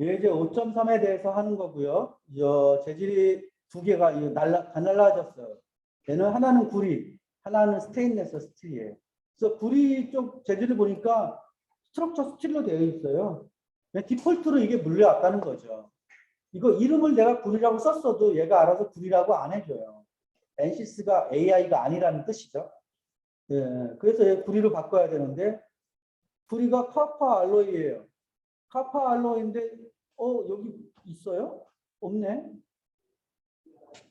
얘 이제 5.3에 대해서 하는 거고요. 저 재질이 두 개가 이 날라 다 날라졌어요. 얘는 하나는 구리, 하나는 스테인레스 스틸이에요. 그래서 구리 쪽 재질을 보니까 스트럭처 스틸로 되어 있어요. 디폴트로 이게 물려왔다는 거죠. 이거 이름을 내가 구리라고 썼어도 얘가 알아서 구리라고 안 해줘요. NCS가 AI가 아니라는 뜻이죠. 예, 그래서 얘 구리로 바꿔야 되는데 구리가 카파 알로이예요. 카파 알로이인데 어 여기 있어요? 없네.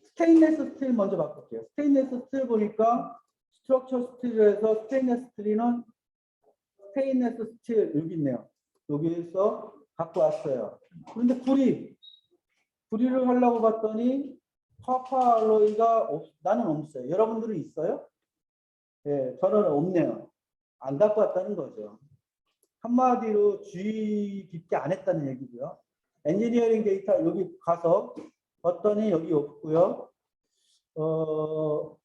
스테인레스 스틸 먼저 바꿀게요. 스테인레스 스틸 보니까 스트럭처 스틸에서 스테인레스 스틸은 스테인레스 스틸 여기 있네요. 여기에서 갖고 왔어요. 그런데 구리 구리를 하려고 봤더니 카파 알로이가 없, 나는 없어요. 여러분들은 있어요? 예, 저는 없네요. 안 갖고 왔다는 거죠. 한마디로 주의 깊게 안 했다는 얘기고요. 엔지니어링 데이터 여기 가서 봤더니 여기 없고요. 어,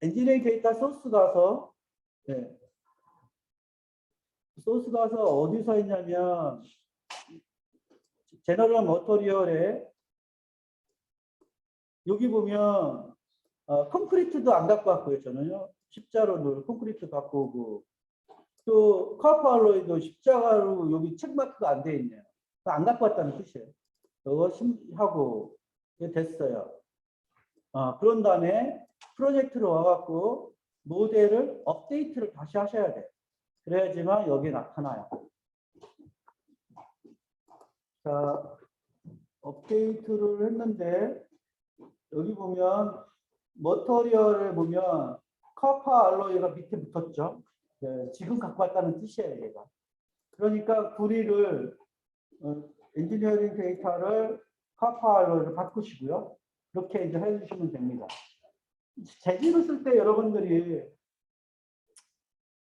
엔지니어링 데이터 소스 가서 예, 소스 가서 어디서 있냐면 제너럴 머터리얼에 여기 보면 어, 콘크리트도 안 갖고 왔고요. 저는요. 십자로 콘크리트 갖고 오고 또 카파알로이도 십자가로 여기 책마크가 안 돼 있네요. 안 갖고 왔다는 뜻이에요. 이거 심- 하고 됐어요. 어, 그런 다음에 프로젝트로 와갖고 모델을 업데이트를 다시 하셔야 돼요. 그래야지만 여기 나타나요. 자, 업데이트를 했는데 여기 보면 머터리얼을 보면 카파 알로이가 밑에 붙었죠. 네, 지금 갖고 왔다는 뜻이에요, 얘가. 그러니까 구리를 어, 엔지니어링 데이터를 카파 알로이로 바꾸시고요. 그렇게 이제 해주시면 됩니다. 재질을 쓸 때 여러분들이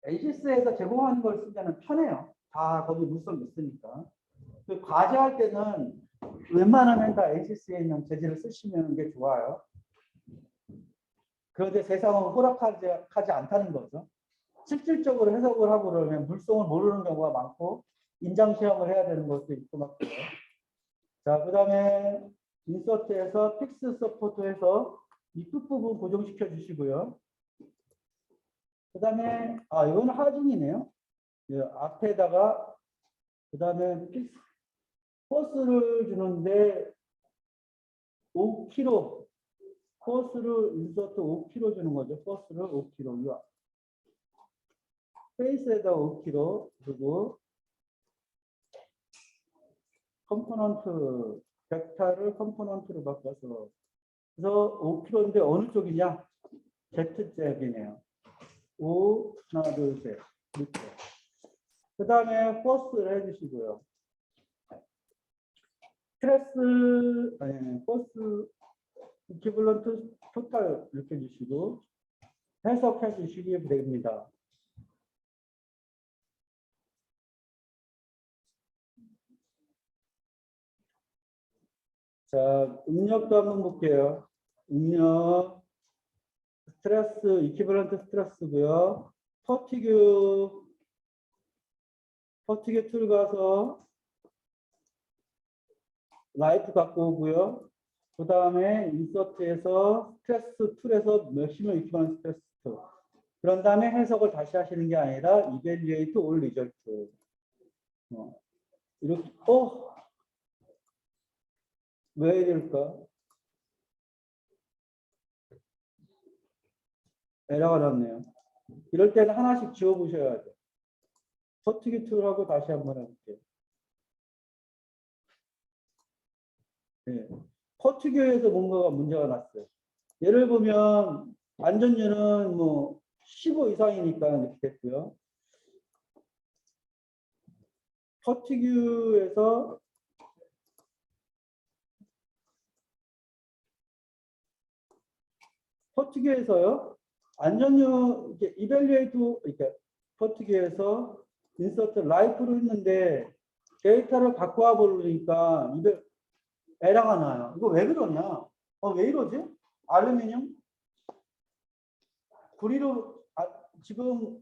에이시스에서 제공하는 걸쓸 때는 편해요. 다 거기 물성 있으니까. 그 과제할 때는 웬만하면 다 에이시스에 있는 재질을 쓰시면 게 좋아요. 그런데 세상은 허락하지 하지 않다는 거죠. 실질적으로 해석을 하고 그러면 물성을 모르는 경우가 많고 인장 시험을 해야 되는 것도 있고 막 그래요. 자, 그 다음에 인서트에서 픽스 서포트해서 이 끝부분 고정시켜 주시고요. 그 다음에 아 이건 하중이네요. 예, 앞에다가 그 다음에 픽스 코스를 주는데 5kg 코스를 인서트 5kg 주는 거죠. 코스를 5kg. 이 페이스에다 5kg 그리고 컴포넌트 벡터를 컴포넌트로 바꿔서 그래서 5kg인데 어느 쪽이냐? Z쪽이네요. 5 하나 둘 셋 이렇게. 그 다음에 포스를 해주시고요. 스트레스 아니 포스 이퀴블런트 토탈 이렇게 주시고 해석해 주시기 됩니다. 자, 응력도 한번 볼게요. 응력 스트레스 이퀴블런트 스트레스고요. 퍼티규 퍼티규 툴 가서 라이트 갖고 오고요. 그 다음에 인서트에서 스트레스 툴에서 몇시면 이퀴블런트 스트레스 툴. 그런 다음에 해석을 다시 하시는 게 아니라 이벨리에이트 올 리절트. 어, 이렇게 어? 왜 이럴까? 에러가 났네요. 이럴 때는 하나씩 지워 보셔야 돼요. 퍼티기 툴하고 다시 한번 해볼게요. 네. 퍼티기에서 뭔가가 문제가 났어요. 예를 보면 안전율은 뭐 15 이상이니까 이렇게 됐고요. 퍼티규에서 퍼티규에서요. 안전율 이게 이벨리에이트 이렇게 퍼티규에서 인서트 라이프로 했는데 데이터를 와 버리니까 이벨 에러가 나요. 이거 왜 그러냐? 어, 왜 이러지? 알루미늄 구리로 아, 지금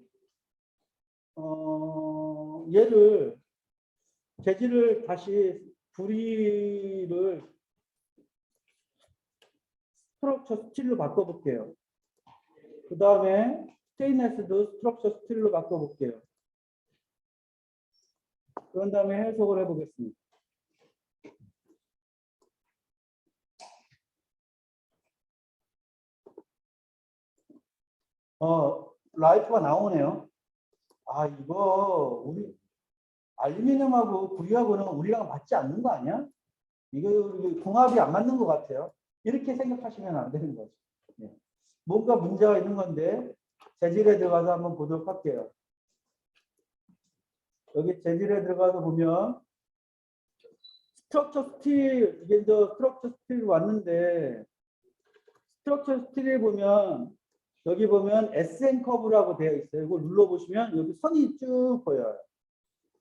어, 얘를 재질을 다시 구리를 스트럭처 스틸로 바꿔볼게요. 그 다음에 스테인레스도 스트럭처 스틸로 바꿔볼게요. 그런 다음에 해석을 해보겠습니다. 어, 라이프가 나오네요. 아, 이거 우리 알루미늄하고 구리하고는 우리랑 맞지 않는 거 아니야? 이거 우리 궁합이 안 맞는 것 같아요. 이렇게 생각하시면 안 되는 거죠. 예. 뭔가 문제가 있는 건데 재질에 들어가서 한번 보도록 할게요. 여기 재질에 들어가서 보면 스트럭처 스틸 이게 이제 스트럭처 스틸 왔는데 스트럭처 스틸에 보면 여기 보면 SN 커브라고 되어 있어요. 이거 눌러 보시면 여기 선이 쭉 보여요.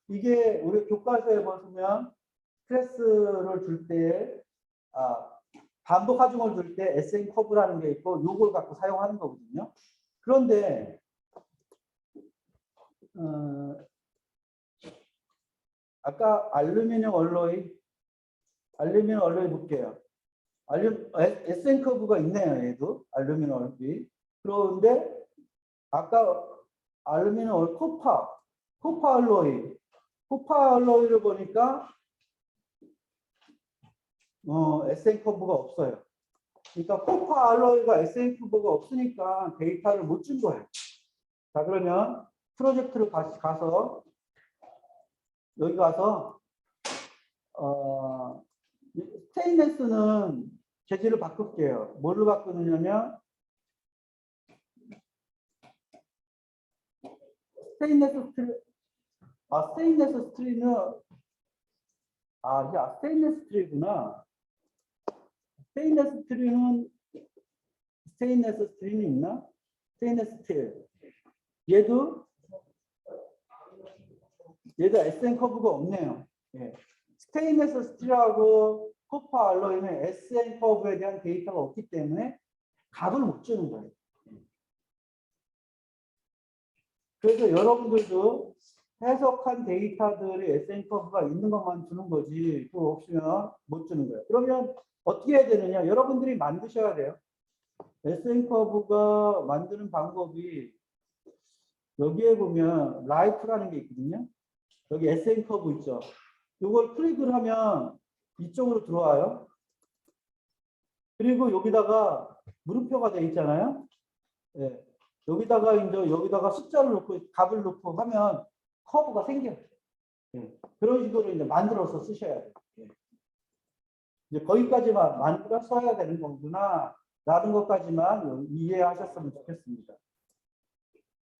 이게 우리 교과서에 보시면 스트레스를 줄 때, 아, 반복 하중을 줄때 SN 커브라는 게 있고, 요걸 갖고 사용하는 거거든요. 그런데, 어, 아까 알루미늄 얼로이, 알루미늄 얼로이 볼게요. 알루, SN 커브가 있네요, 얘도. 알루미늄 얼로이. 그런데, 아까 알루미늄 얼, 코파, 코파 알로이, 코파 알로이를 보니까 어, SN 커브가 없어요. 그러니까 코파 알로이가 SN 커브가 없으니까 데이터를 못 준 거예요. 자 그러면 프로젝트를 다시 가서 여기 가서 어, 스테인레스는 재질을 바꿀게요. 뭘로 바꾸느냐면 스테인레스 스틸 아, 스테인레스 스틸은 아, 이게 아, 스테인레스 스틸이구나. 스테인레스 스틸은 스테인레스 스틸이 있나? 스테인레스 스틸. 얘도 얘도 SN 커브가 없네요. 예. 스테인레스 스틸하고 코파 알로이는 SN 커브에 대한 데이터가 없기 때문에 값을 못 주는 거예요. 그래서 여러분들도 해석한 데이터들이 SN 커브가 있는 것만 주는 거지 그거 없으면 못 주는 거예요. 그러면 어떻게 해야 되느냐? 여러분들이 만드셔야 돼요. SN 커브가 만드는 방법이 여기에 보면 라이프라는 게 있거든요. 여기 SN 커브 있죠. 이걸 클릭을 하면 이쪽으로 들어와요. 그리고 여기다가 물음표가 돼 있잖아요. 예. 여기다가 이제 여기다가 숫자를 넣고 값을 넣고 하면 커브가 생겨요. 예. 그런 식으로 이제 만들어서 쓰셔야 돼요. 예. 이제 거기까지만 만들어 써야 되는 거구나 라는 것까지만 이해하셨으면 좋겠습니다.